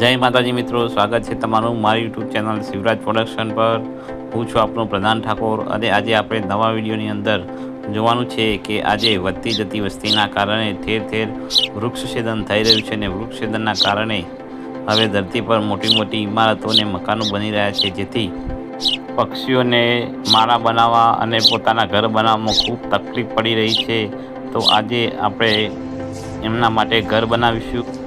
જય માતાજી મિત્રો, સ્વાગત છે તમારું મારી યુટ્યુબ ચેનલ શિવરાજ પ્રોડક્શન પર. હું છું આપનો પ્રધાન ઠાકોર અને આજે આપણે નવા વિડીયોની અંદર જોવાનું છે કે આજે વધતી જતી વસ્તીના કારણે ઠેર ઠેર વૃક્ષછેદન થઈ રહ્યું છે અને વૃક્ષછેદનના કારણે હવે ધરતી પર મોટી મોટી ઇમારતો અને મકાનો બની રહ્યા છે, જેથી પક્ષીઓને માળા બનાવવા અને પોતાના ઘર બનાવવામાં ખૂબ તકલીફ પડી રહી છે. તો આજે આપણે એમના માટે ઘર બનાવીશું.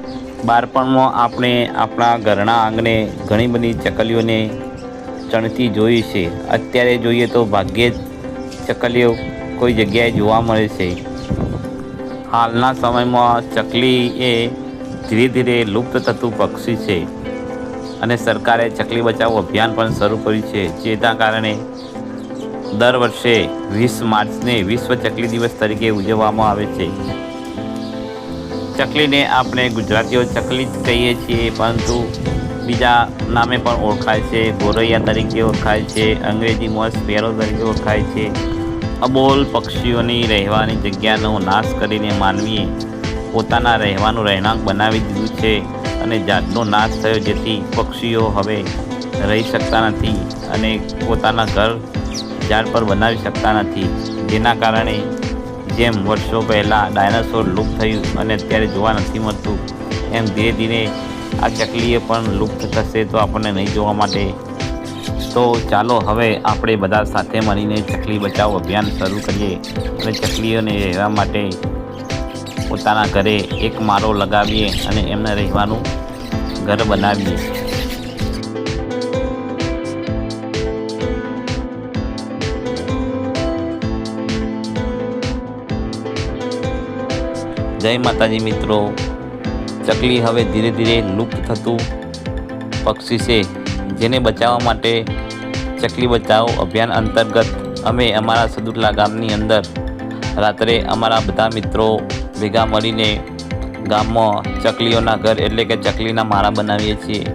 બાળપણમાં આપણે આપણા ઘરના આંગણે ઘણી બધી ચકલીઓને ચણતી જોઈ છે. અત્યારે જોઈએ તો ભાગ્યે જ ચકલીઓ કોઈ જગ્યાએ જોવા મળે છે. હાલના સમયમાં ચકલી એ ધીરે ધીરે લુપ્ત થતું પક્ષી છે અને સરકારે ચકલી બચાવો અભિયાન પણ શરૂ કર્યું છે. જેના કારણે દર વર્ષે વીસ માર્ચને વિશ્વ ચકલી દિવસ તરીકે ઉજવવામાં આવે છે. ચકલીને આપણે ગુજરાતીઓ ચકલી જ કહીએ છીએ, પરંતુ બીજા નામે પણ ઓળખાય છે. ગોરૈયા તરીકે ઓળખાય છે અંગ્રેજીમાં સ્પેરો તરીકે ઓળખાય છે. અબોલ પક્ષીઓની રહેવાની જગ્યાનો નાશ કરીને માનવીએ પોતાના રહેવાનું રહેણાંક બનાવી દીધું છે અને જાતનો નાશ થયો જેથી પક્ષીઓ હવે રહી શકતા નથી અને પોતાના ઘર ઝાડ પર બનાવી શકતા નથી. જેના કારણે જેમ વર્ષો પહેલાં ડાયનાસોર લુપ્ત થયું અને અત્યારે જોવા નથી મળતું, એમ ધીરે ધીરે આ ચકલીએ પણ લુપ્ત થશે તો આપણને નહીં જોવા માટે. તો ચાલો હવે આપણે બધા સાથે મળીને ચકલી બચાવો અભિયાન શરૂ કરીએ અને ચકલીઓને રહેવા માટે પોતાના ઘરે એક માળો લગાવીએ અને એમને રહેવાનું ઘર બનાવીએ. જય માતાજી મિત્રો. ચકલી હવે ધીરે ધીરે લુપ્ત થતું પક્ષી છે, જેને બચાવવા માટે ચકલી બચાવો અભિયાન અંતર્ગત અમે અમારા સદુટલા ગામની અંદર રાત્રે અમારા બધા મિત્રો ભેગા મળીને ગામમાં ચકલીઓના ઘર એટલે કે ચકલીના માળા બનાવીએ છીએ.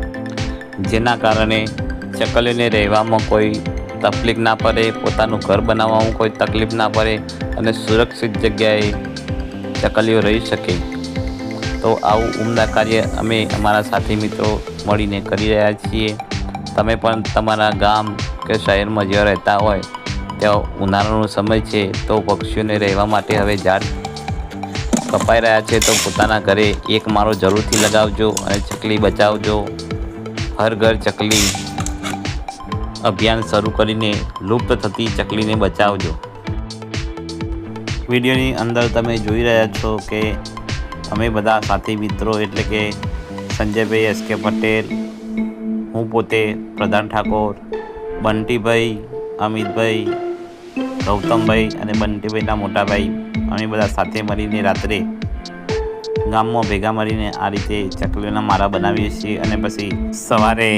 જેના કારણે ચકલીઓને રહેવામાં કોઈ તકલીફ ના પડે, પોતાનું ઘર બનાવવામાં કોઈ તકલીફ ના પડે અને સુરક્ષિત જગ્યાએ ચકલીઓ રહી શકે. તો આવું ઉમદા કાર્ય અમે અમારા સાથી મિત્રો મળીને કરી રહ્યા છીએ. તમે પણ તમારા ગામ કે શહેરમાં જ્યાં રહેતા હોય, ત્યાં ઉનાળાનો સમય છે, તો પક્ષીઓને રહેવા માટે હવે ઝાડ કપાઈ રહ્યા છે, તો પોતાના ઘરે એક મારો જરૂરથી લગાવજો અને ચકલી બચાવજો. હર ઘર ચકલી અભિયાન શરૂ કરીને લુપ્ત થતી ચકલીને બચાવજો. વિડીયોની અંદર તમે જોઈ રહ્યા છો કે અમે બધા સાથી મિત્રો, એટલે કે સંજયભાઈ, એસ કે પટેલ, હું પોતે, પ્રધાન ઠાકોર, બંટીભાઈ, અમિતભાઈ, ગૌતમભાઈ અને બંટીભાઈના મોટાભાઈ અમે બધા સાથે મળીને રાત્રે ગામમાં ભેગા મળીને આ રીતે ચકલીઓના માળા બનાવીએ છીએ અને પછી સવારે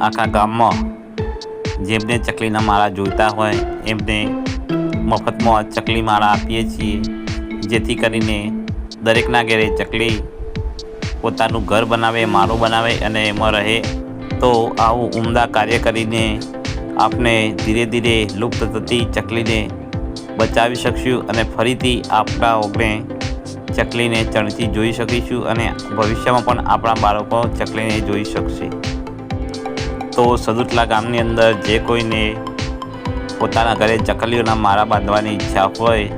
આખા ગામમાં જેમને ચકલીના માળા જોઈતા હોય એમને મફતમાં ચકલી માળા આપીએ છીએ. જેથી કરીને દરેકના ઘરે ચકલી પોતાનું ઘર બનાવે, માળું બનાવે અને એમાં રહે. તો આવું ઉમદા કાર્ય કરીને આપણે ધીરે ધીરે લુપ્ત થતી ચકલીને બચાવી શકશું અને ફરીથી આપણા ઓગણે ચકલીને ચણતી જોઈ શકીશું અને ભવિષ્યમાં પણ આપણા બાળકો ચકલીને જોઈ શકશે. તો સદુટલા ગામની અંદર જે કોઈને પોતાના ઘરે ચકલીઓના માળા બાંધવાની ઈચ્છા હોય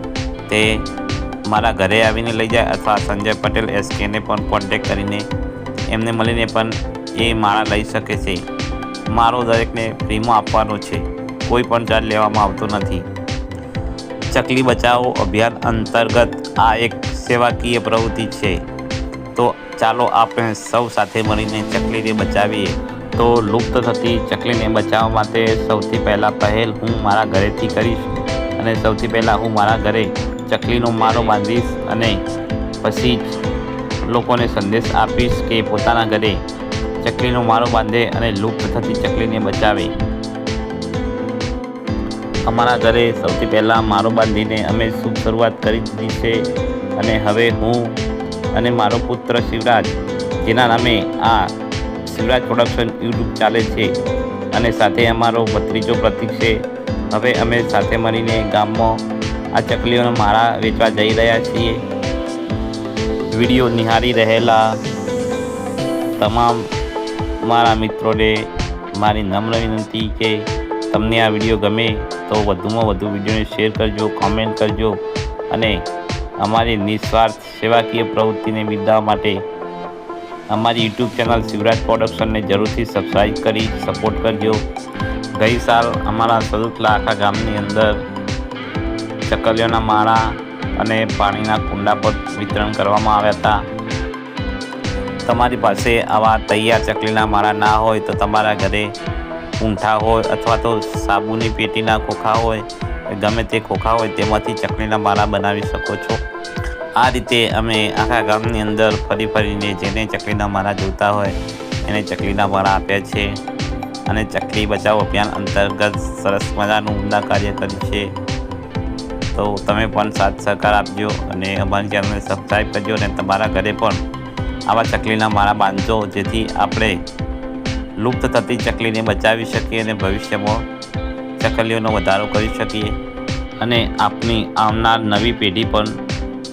તે મારા ઘરે આવીને લઈ જાય અથવા સંજય પટેલ એસકેને પણ કોન્ટેક કરીને એમને મળીને પણ એ માળા લઈ શકે છે. મારો દરેકને ફ્રીમાં આપવાનો છે. કોઈ પણ ચાર્જ લેવામાં આવતો નથી. ચકલી બચાવો અભિયાન અંતર્ગત આ એક સેવાકીય પ્રવૃત્તિ છે. તો ચાલો આપણે સૌ સાથે મળીને ચકલીને બચાવીએ. તો લુપ્ત થતી ચકલીને બચાવવા માટે સૌથી પહેલાં પહેલ હું મારા ઘરેથી કરીશ અને સૌથી પહેલાં હું મારા ઘરે ચકલીનો માળો બાંધીશ અને પછી જ લોકોને સંદેશ આપીશ કે પોતાના ઘરે ચકલીનો માળો બાંધે અને લુપ્ત થતી ચકલીને બચાવે. અમારા ઘરે સૌથી પહેલાં માળો બાંધીને અમે શુભ શરૂઆત કરી દીધી છે અને હવે હું અને મારો પુત્ર શિવરાજ, જેના નામે આ શિવરાજ પ્રોડક્શન યુટ્યુબ ચાલે છે અને સાથે અમારો ભત્રીજો પ્રતિક છે. હવે અમે સાથે મળીને ગામમાં આ ચકલીઓના માળા વેચવા જઈ રહ્યા છીએ. વીડિયો નિહાળી રહેલા તમામ મારા મિત્રોને મારી નમ્ર વિનંતી કે તમને આ વીડિયો ગમે તો વધુમાં વધુ વિડીયોને શેર કરજો કોમેન્ટ કરજો અને અમારી નિસ્વાર્થ સેવાકીય પ્રવૃત્તિને બિરદાવવા માટે અમારી યુટ્યુબ ચેનલ શિવરાજ પ્રોડક્શનને જરૂરથી સબસ્ક્રાઈબ કરી સપોર્ટ કરજો. ગઈ સાલ અમારા સદુતલા આખા ગામની અંદર ચકલીઓના માળા અને પાણીના કુંડા પર વિતરણ કરવામાં આવ્યા હતા. તમારી પાસે આવા તૈયાર ચકલીના માળા ના હોય તો તમારા ઘરે ઊંઠા હોય અથવા તો સાબુની પેટીના ખોખા હોય, ગમે તે ખોખા હોય તેમાંથી ચકલીના માળા બનાવી શકો છો. આ રીતે અમે આખા ગામની અંદર ફરી ફરીને જેને ચકલીના મારા જોતા હોય, એને ચકલીના મારા આપ્યા છે. અને ચકલી બચાવ અભિયાન અંતર્ગત સરસ મજાનું ઉમદા કાર્ય કર્યું છે. તો તમે પણ સાથ સહકાર આપજો અને અમારી ચેનલને સબસ્ક્રાઈબ કરજો અને તમારા ઘરે પણ આવા ચકલીના મારા બાંધજો, જેથી આપણે લુપ્ત થતી ચકલીને બચાવી શકીએ અને ભવિષ્યમાં ચકલીઓનો વધારો કરી શકીએ. અને આપની આવનાર નવી પેઢી પણ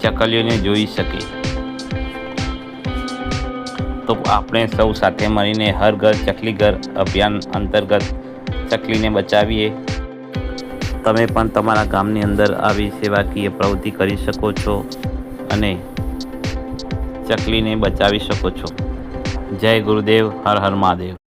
ચકલીઓને જોઈ શકે. તો આપણે સૌ સાથે મળીને હર ઘર ચકલી ઘર અભિયાન અંતર્ગત ચકલીને બચાવીએ. તમે પણ તમારા ગામની અંદર આવી સેવાકીય પ્રવૃત્તિ કરી શકો છો અને ચકલીને બચાવી શકો છો. જય ગુરુદેવ, હર હર મહાદેવ.